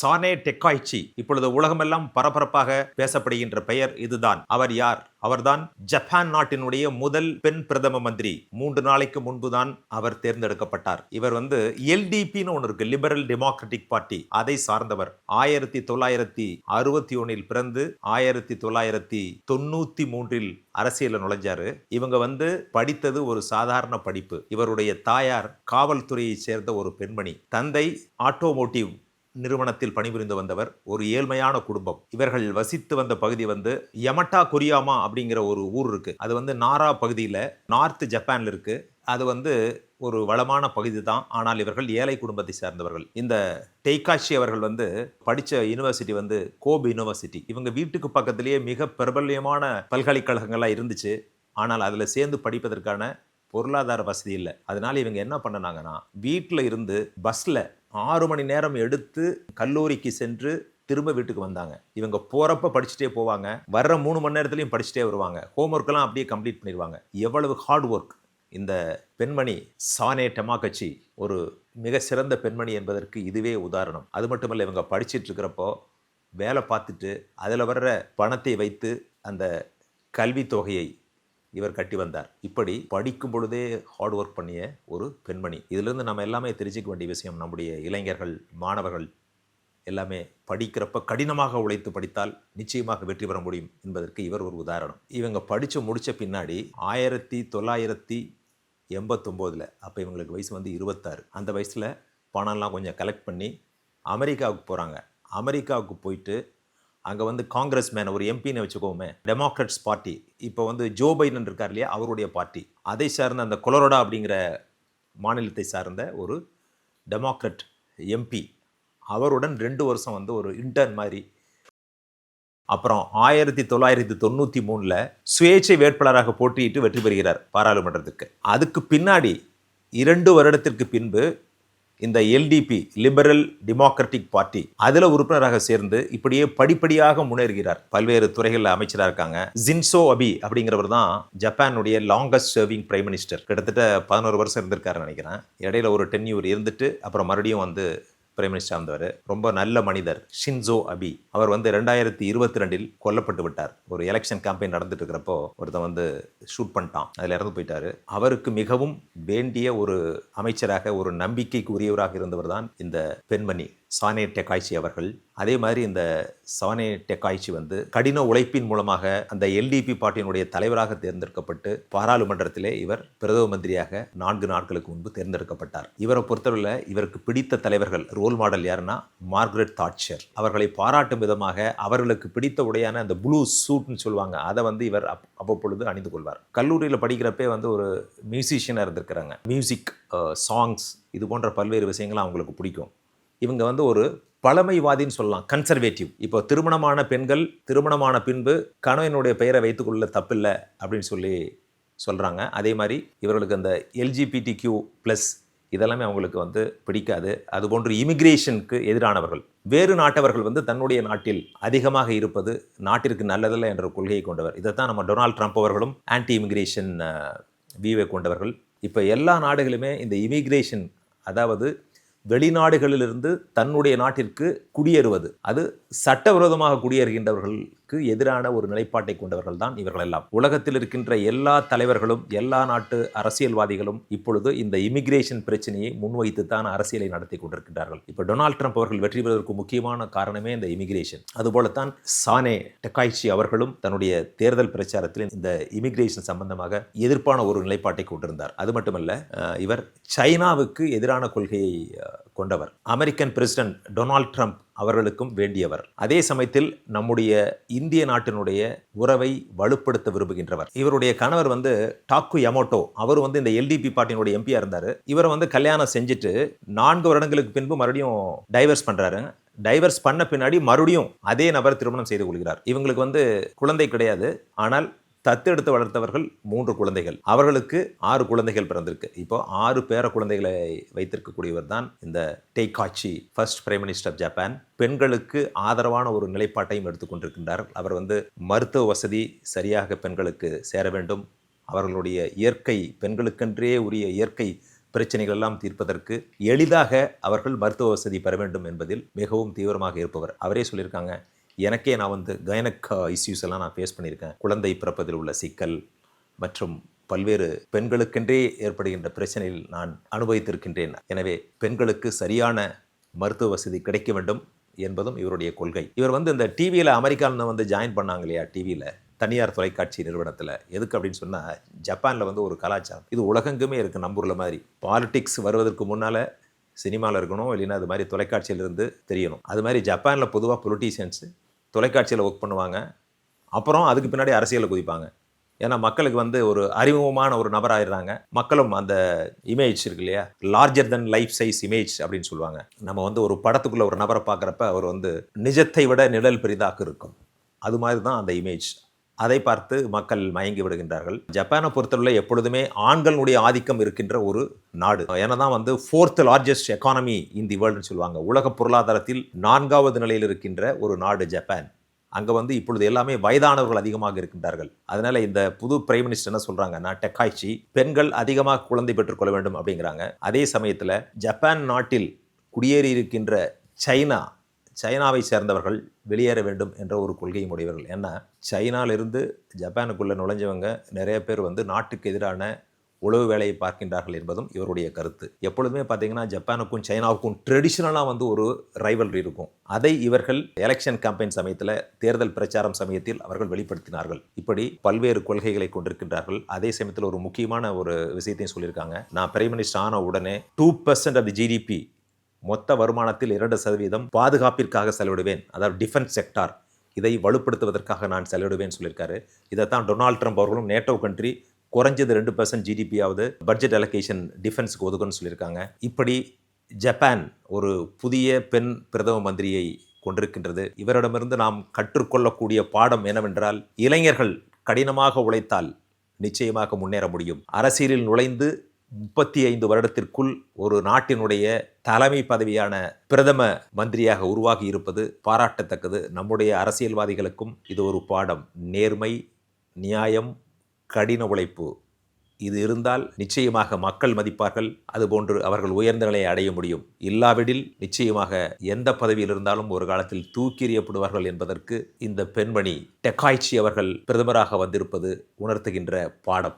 Sanae டெக்காய்ச்சி. இப்பொழுது உலகமெல்லாம் பரபரப்பாக பேசப்படுகின்ற பெயர் இதுதான். அவர் யார்? அவர்தான் ஜப்பான் நாட்டினுடைய முதல் பெண் பிரதம மந்திரி. மூன்று நாளைக்கு முன்புதான் அவர் தேர்ந்தெடுக்கப்பட்டார். இவர் வந்து எல்டிபின்னு ஒன்று இருக்கு லிபரல் டெமோக்ராட்டிக் பார்ட்டி அதை சார்ந்தவர். ஆயிரத்தி தொள்ளாயிரத்தி அறுபத்தி ஒன்னில் பிறந்து ஆயிரத்தி தொள்ளாயிரத்தி தொண்ணூத்தி மூன்றில் அரசியலில் நுழைஞ்சாரு. இவங்க வந்து படித்தது ஒரு சாதாரண படிப்பு. இவருடைய தாயார் காவல்துறையை சேர்ந்த ஒரு பெண்மணி. தந்தை ஆட்டோமோட்டிவ் நிறுவனத்தில் பணிபுரிந்து வந்தவர் ஒரு ஏழ்மையான குடும்பம். இவர்கள் வசித்து வந்த பகுதி வந்து யமட்டா கொரியாமா அப்படிங்கிற ஒரு ஊர் இருக்கு. அது வந்து நாரா பகுதியில் நார்த் ஜப்பான்ல இருக்கு. அது வந்து ஒரு வளமான பகுதி தான். ஆனால் இவர்கள் ஏழை குடும்பத்தை சேர்ந்தவர்கள். இந்த டெய்காஷி அவர்கள் வந்து படித்த யூனிவர்சிட்டி வந்து கோப் யூனிவர்சிட்டி. இவங்க வீட்டுக்கு பக்கத்திலேயே மிக பிரபல்யமான பல்கலைக்கழகங்கள்லாம் இருந்துச்சு. ஆனால் அதில் சேர்ந்து படிப்பதற்கான பொருளாதார வசதி இல்லை. அதனால இவங்க என்ன பண்ணினாங்கன்னா வீட்டில் இருந்து பஸ்ஸில் ஆறு மணி நேரம் எடுத்து கல்லூரிக்கு சென்று திரும்ப வீட்டுக்கு வந்தாங்க. இவங்க போகிறப்ப படிச்சுட்டே போவாங்க. வர்ற மூணு மணி நேரத்துலையும் படிச்சுட்டே வருவாங்க. ஹோம்ஒர்க்கெல்லாம் அப்படியே கம்ப்ளீட் பண்ணிடுவாங்க. எவ்வளவு ஹார்ட் ஒர்க் இந்த பெண்மணி சானே டெமாகச்சி ஒரு மிக சிறந்த பெண்மணி என்பதற்கு இதுவே உதாரணம். அது மட்டுமல்ல இவங்க படிச்சுட்டு இருக்கிறப்போ வேலை பார்த்துட்டு அதில் வர்ற பணத்தை வைத்து அந்த கல்வித் தொகையை இவர் கட்டி வந்தார். இப்படி படிக்கும் பொழுதே ஹார்ட் ஒர்க் பண்ணிய ஒரு பெண்மணி. இதிலிருந்து நம்ம எல்லாமே தெரிஞ்சுக்க வேண்டிய விஷயம் நம்முடைய இளைஞர்கள் மாணவர்கள் எல்லாமே படிக்கிறப்ப கடினமாக உழைத்து படித்தால் நிச்சயமாக வெற்றி பெற முடியும் என்பதற்கு இவர் ஒரு உதாரணம். இவங்க படித்து முடித்த பின்னாடி ஆயிரத்தி தொள்ளாயிரத்தி எண்பத்தொம்போதில் அப்போ இவங்களுக்கு வயசு வந்து இருபத்தாறு. அந்த வயசில் பணம்லாம் கொஞ்சம் கலெக்ட் பண்ணி அமெரிக்காவுக்கு போகிறாங்க அமெரிக்காவுக்கு போயிட்டு அங்கே வந்து காங்கிரஸ் மேன் ஒரு எம்பின்னு வச்சுக்கோமே டெமோக்ராட்ஸ் பார்ட்டி இப்போ வந்து ஜோ பைடன் இருக்கார் இல்லையா அவருடைய பார்ட்டி அதை சார்ந்த அந்த கொலரோடா அப்படிங்கிற மாநிலத்தை சார்ந்த ஒரு டெமோக்ரட் எம்பி அவருடன் ரெண்டு வருஷம் வந்து ஒரு இன்டர்ன் மாதிரி. அப்புறம் ஆயிரத்தி தொள்ளாயிரத்தி தொண்ணூற்றி மூணில் சுயேட்சை வேட்பாளராக போட்டியிட்டு வெற்றி பெறுகிறார் பாராளுமன்றத்துக்கு. அதுக்கு பின்னாடி இரண்டு வருடத்திற்கு பின்பு இந்த எல்டிபி லிபரல் டெமோக்ராட்டிக் பார்ட்டி அதில் உறுப்பினராக சேர்ந்து இப்படியே படிப்படியாக முன்னேறுகிறார். பல்வேறு துறைகளில் அமைச்சராக இருக்காங்க. ஜின்சோ அபி அப்படிங்கிறவர் தான் ஜப்பானுடைய லாங்கஸ்ட் சர்விங் பிரைம் மினிஸ்டர் கிட்டத்தட்ட பதினோரு வருஷம் இருந்திருக்காருன்னு நினைக்கிறேன். இடையில ஒரு டென் இயர் இருந்துட்டு அப்புறம் மறுபடியும் வந்து பிரைம் மினிஸ்டர் இருந்தவர் ரொம்ப நல்ல மனிதர் ஷின்சோ அபி அவர் வந்து ரெண்டாயிரத்தி இருபத்தி ரெண்டில் கொல்லப்பட்டு விட்டார். ஒரு எலெக்ஷன் கேம்பெயின் நடந்துட்டு இருக்கிறப்போ ஒருத்தன் வந்து ஷூட் பண்ணிட்டான். அதில் இறந்து போயிட்டாரு. அவருக்கு மிகவும் வேண்டிய ஒரு அமைச்சராக ஒரு நம்பிக்கைக்கு உரியவராக இருந்தவர் தான் இந்த பெண்மணி. சானே டெக்காய்ச்சி அவர்கள். அதே மாதிரி இந்த சானே டெக்காய்ச்சி வந்து கடின உழைப்பின் மூலமாக அந்த எல்டிபி பார்ட்டியினுடைய தலைவராக தேர்ந்தெடுக்கப்பட்டு பாராளுமன்றத்திலே இவர் பிரதம மந்திரியாக நான்கு நாட்களுக்கு முன்பு தேர்ந்தெடுக்கப்பட்டார். இவரை பொறுத்தவரையில் இவருக்கு பிடித்த தலைவர்கள் ரோல் மாடல் யாருன்னா மார்கரெட் தாட்சர். அவர்களை பாராட்டும் விதமாக அவர்களுக்கு பிடித்த உடையான அந்த ப்ளூ சூட்னு சொல்லுவாங்க அதை வந்து இவர் அப் அவ்வப்பொழுது அணிந்து கொள்வார். கல்லூரியில் படிக்கிறப்பே வந்து ஒரு மியூசிஷியனாக இருந்திருக்கிறாங்க. மியூசிக் சாங்ஸ் இது போன்ற பல்வேறு விஷயங்கள் அவங்களுக்கு பிடிக்கும். இவங்க வந்து ஒரு பழமைவாதின்னு சொல்லலாம் கன்சர்வேட்டிவ் இப்போ திருமணமான பெண்கள் திருமணமான பின்பு கணவனுடைய பெயரை வைத்துக்கொள்ள தப்பில்லை அப்படின்னு சொல்லி சொல்கிறாங்க அதே மாதிரி இவர்களுக்கு அந்த எல்ஜிபிடி கியூ ப்ளஸ் இதெல்லாமே அவங்களுக்கு வந்து பிடிக்காது. அதுபோன்று இமிக்ரேஷனுக்கு எதிரானவர்கள். வேறு நாட்டவர்கள் வந்து தன்னுடைய நாட்டில் அதிகமாக இருப்பது நாட்டிற்கு நல்லதல்ல என்ற கொள்கையை கொண்டவர். இதைத்தான் நம்ம டொனால்ட் ட்ரம்ப் அவர்களும் ஆன்டி இமிக்ரேஷன் வியூவை கொண்டவர்கள். இப்போ எல்லா நாடுகளுமே இந்த இமிக்ரேஷன் அதாவது வெளிநாடுகளிலிருந்து தன்னுடைய நாட்டிற்கு குடியேறுவது. அது சட்டவிரோதமாக அரசுக்கு எதிரான ஒரு நிலைப்பாட்டை கொண்டவர்கள் தான் இவர்கள் எல்லாம் உலகத்தில் இருக்கின்ற எல்லா தலைவர்களும் எல்லா நாட்டு அரசியல்வாதிகளும் இப்பொழுது இந்த இமிகிரேஷன் பிரச்சனையை முன்வைத்து தான் அரசியலை நடத்தி கொண்டிருக்கிறார்கள் இப்போ டொனால்ட் ட்ரம்ப் அவர்கள் வெற்றி பெறுவதற்கு முக்கியமான காரணமே இந்த இமிகிரேஷன். அதுபோலத்தான் சானே டெக்காய்ச்சி அவர்களும் தன்னுடைய தேர்தல் பிரச்சாரத்தில் இந்த இமிகிரேஷன் சம்பந்தமாக எதிர்ப்பான ஒரு நிலைப்பாட்டை கொண்டிருந்தார். அது மட்டுமல்ல இவர் சைனாவுக்கு எதிரான கொள்கையை கொண்டவர். அமெரிக்கன் பிரசிடென்ட் டொனால்ட் ட்ரம்ப் அவர்களுக்கும் வேண்டியவர். அதே சமயத்தில் நம்முடைய இந்திய நாட்டினுடைய உறவை வலுப்படுத்த விரும்புகின்றவர். இவருடைய கணவர் வந்து டாக்கு யமோட்டோ. அவர் வந்து இந்த எல்டிபி பார்ட்டியினுடைய எம்பியா இருந்தார். இவரை வந்து கல்யாணம் செஞ்சுட்டு நான்கு வருடங்களுக்கு பின்பு மறுபடியும் டைவர்ஸ் பண்ணுறாரு டைவர்ஸ் பண்ண பின்னாடி மறுபடியும் அதே நபர் திருமணம் செய்து கொள்கிறார். இவங்களுக்கு வந்து குழந்தை கிடையாது. ஆனால் தத்தெடுத்து வளர்த்தவர்கள் மூன்று குழந்தைகள். அவர்களுக்கு ஆறு குழந்தைகள் பிறந்திருக்கு. இப்போ ஆறு பேர குழந்தைகளை வைத்திருக்கக்கூடியவர் தான் இந்த Takaichi first prime minister of Japan பெண்களுக்கு ஆதரவான ஒரு நிலைப்பாட்டையும் எடுத்துக்கொண்டிருக்கின்றார் அவர் வந்து மருத்துவ வசதி சரியாக பெண்களுக்கு சேர வேண்டும். அவர்களுடைய இயற்கை பெண்களுக்கென்றே உரிய இயற்கை பிரச்சனைகள் எல்லாம் தீர்ப்பதற்கு எளிதாக அவர்கள் மருத்துவ வசதி பெற வேண்டும் என்பதில் மிகவும் தீவிரமாக இருப்பவர். அவரே சொல்லியிருக்காங்க எனக்கே நான் வந்து கைனக் இஷ்யூஸ் எல்லாம் நான் ஃபேஸ் பண்ணியிருக்கேன். குழந்தை பிறப்பதில் உள்ள சிக்கல் மற்றும் பல்வேறு பெண்களுக்கென்றே ஏற்படுகின்ற பிரச்சனையில் நான் அனுபவித்திருக்கின்றேன். எனவே பெண்களுக்கு சரியான மருத்துவ வசதி கிடைக்க வேண்டும் என்பதும் இவருடைய கொள்கை. இவர் வந்து இந்த டிவியில் அமெரிக்காவில் வந்து ஜாயின் பண்ணாங்க இல்லையா டிவியில் தனியார் தொலைக்காட்சி நிறுவனத்தில். எதுக்கு அப்படின்னு சொன்னால் ஜப்பானில் வந்து ஒரு கலாச்சாரம். இது உலகெங்குமே இருக்குது நம்பூரில் மாதிரி. பாலிடிக்ஸ் வருவதற்கு முன்னால் சினிமாவில் இருக்கணும் இல்லைன்னா அது மாதிரி தொலைக்காட்சியிலிருந்து தெரியணும். அது மாதிரி ஜப்பானில் பொதுவாக பொலிட்டீஷியன்ஸு தொலைக்காட்சியில் ஒர்க் பண்ணுவாங்க. அப்புறம் அதுக்கு பின்னாடி அரசியலில் குதிப்பாங்க. ஏன்னா மக்களுக்கு வந்து ஒரு அறிமுகமான ஒரு நபர் ஆயிடுறாங்க மக்களும் அந்த இமேஜ் இருக்கு இல்லையா? Larger than life size image அப்படின்னு சொல்லுவாங்க. நம்ம வந்து ஒரு படத்துக்குள்ளே ஒரு நபரை பார்க்குறப்ப அவர் வந்து நிஜத்தை விட நிழல் பெரிதாக இருக்கும். அது மாதிரி தான் அந்த இமேஜ் அதை பார்த்து மக்கள் மயங்கி விடுகின்றார்கள். ஜப்பானை பொறுத்தவரை எப்பொழுதுமே ஆண்களுடைய ஆதிக்கம் இருக்கின்ற ஒரு நாடு. ஏன்னா தான் வந்து fourth largest economy in the வேர்ல்டுன்னு சொல்லுவாங்க. உலக பொருளாதாரத்தில் நான்காவது நிலையில் இருக்கின்ற ஒரு நாடு ஜப்பான். அங்கே வந்து இப்பொழுது எல்லாமே வயதானவர்கள் அதிகமாக இருக்கின்றார்கள். அதனால இந்த புது பிரைம் மினிஸ்டர் என்ன சொல்கிறாங்கன்னா டெக்காய்ச்சி பெண்கள் அதிகமாக குழந்தை பெற்றுக்கொள்ள வேண்டும் அப்படிங்கிறாங்க. அதே சமயத்தில் ஜப்பான் நாட்டில் குடியேறி இருக்கின்ற சைனா சைனாவை சேர்ந்தவர்கள் வெளியேற வேண்டும் என்ற ஒரு கொள்கையும் உடையவர்கள் ஏன்னா சைனாலிருந்து ஜப்பானுக்குள்ளே நுழைஞ்சவங்க நிறைய பேர் வந்து நாட்டுக்கு எதிரான உளவு வேலையை பார்க்கின்றார்கள் என்பதும் இவருடைய கருத்து. எப்பொழுதுமே பார்த்தீங்கன்னா ஜப்பானுக்கும் சைனாவுக்கும் ட்ரெடிஷ்னலாக வந்து ஒரு ரைவல்ரி இருக்கும். அதை இவர்கள் எலெக்ஷன் கேம்பெயின் சமயத்தில் தேர்தல் பிரச்சாரம் சமயத்தில் அவர்கள் வெளிப்படுத்தினார்கள். இப்படி பல்வேறு கொள்கைகளை கொண்டிருக்கின்றார்கள். அதே சமயத்தில் ஒரு முக்கியமான ஒரு விஷயத்தையும் சொல்லியிருக்காங்க. நான் பிரைம் மினிஸ்டர் ஆன உடனே two percent of the GDP மொத்த வருமானத்தில் இரண்டு சதவீதம் பாதுகாப்பிற்காக செலவிடுவேன். அதாவது டிஃபென்ஸ் செக்டார் இதை வலுப்படுத்துவதற்காக நான் செலவிடுவேன் சொல்லியிருக்காரு. இதைத்தான் டொனால்ட் ட்ரம்ப் அவர்களும் நேட்டோ கண்ட்ரி குறைஞ்சது ரெண்டு பர்சன்ட் ஜிடிபியாவது பட்ஜெட் அலோகேஷன் டிஃபென்ஸுக்கு ஒதுக்குன்னு சொல்லியிருக்காங்க. இப்படி ஜப்பான் ஒரு புதிய பெண் பிரதம மந்திரியை கொண்டிருக்கின்றது. இவரிடமிருந்து நாம் கற்றுக்கொள்ளக்கூடிய பாடம் என்னவென்றால் இளைஞர்கள் கடினமாக உழைத்தால் நிச்சயமாக முன்னேற முடியும். அரசியலில் நுழைந்து முப்பத்தி ஐந்து வருடத்திற்குள் ஒரு நாட்டினுடைய தலைமை பதவியான பிரதம மந்திரியாக உருவாகி இருப்பது பாராட்டத்தக்கது. நம்முடைய அரசியல்வாதிகளுக்கும் இது ஒரு பாடம். நேர்மை நியாயம் கடின உழைப்பு. இது இருந்தால் நிச்சயமாக மக்கள் மதிப்பார்கள். அதுபோன்று அவர்கள் உயர்ந்த நிலையை அடைய முடியும். இல்லாவிடில் நிச்சயமாக எந்த பதவியில் இருந்தாலும் ஒரு காலத்தில் தூக்கி எறியப்படுவார்கள் என்பதற்கு இந்த பெண்மணி டெக்காய்ச்சி அவர்கள் பிரதமராக வந்திருப்பது உணர்த்துகின்ற பாடம்.